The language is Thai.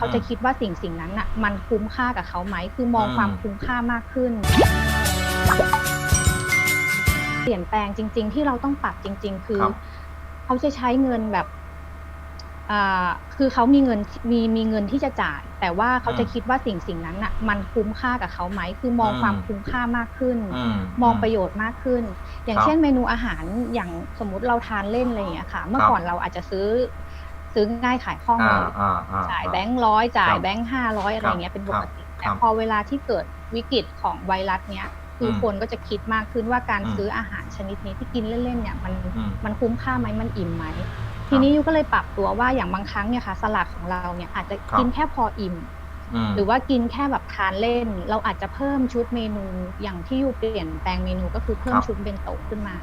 เขาจะคิดว่าสิ่งสิ่งนั้นน่ะมันคุ้มค่ากับเขาไหมคือมองอืมความคุ้มค่ามากขึ้น เปลี่ยนแปลงจริง ๆ ที่เราต้องปรับจริง ๆ คือครับ เขาจะใช้เงินแบบอ่าคือเขามีเงินมีมีเงินที่จะจ่าย แต่ว่าเขาจะคิดว่าสิ่งสิ่งนั้นน่ะมันคุ้มค่ากับเขาไหมคือมองอืมความคุ้มค่ามากขึ้นอืมมองประโยชน์มากขึ้น อย่างครับเช่นเมนูอาหารอย่างสมมุติเราทานเล่นอะไรอย่างเงี้ยค่ะ เมื่อครับก่อนเราอาจจะซื้อ ซื้อง่ายขายคล่องเลอ่ายอ่าอ่าจ่ายอ่แบงค์ร้อยจ่าคยรับแบงค์ห้าร้อยอะไรอย่างเงี้ยเป็นปกติครัแต่บพอเวลาที่เกิดวิกฤตของไวรัสเนี้ยคืออมคนก็จะคิดมากขึ้นว่าการอืมซื้ออาหารชนิดนี้ที่กินเล่นๆเนี่ยมันอืมมันคุ้มค่าไหมมันอิ่มไหมทีนี้ยูก็เลยปรับตัวว่าอย่างบางครั้งเนี่ยค่ะสลัดของเราเนี่ยอาจจะครับกินแค่พออิ่มมหรือว่ากินแค่แบบทานเล่น เราอาจจะเพิ่มชุดเมนูอย่างที่ยูเปลี่ยนแปลงเมนูก็คือเพิ่มครับชุดเบนโตะขึ้นมา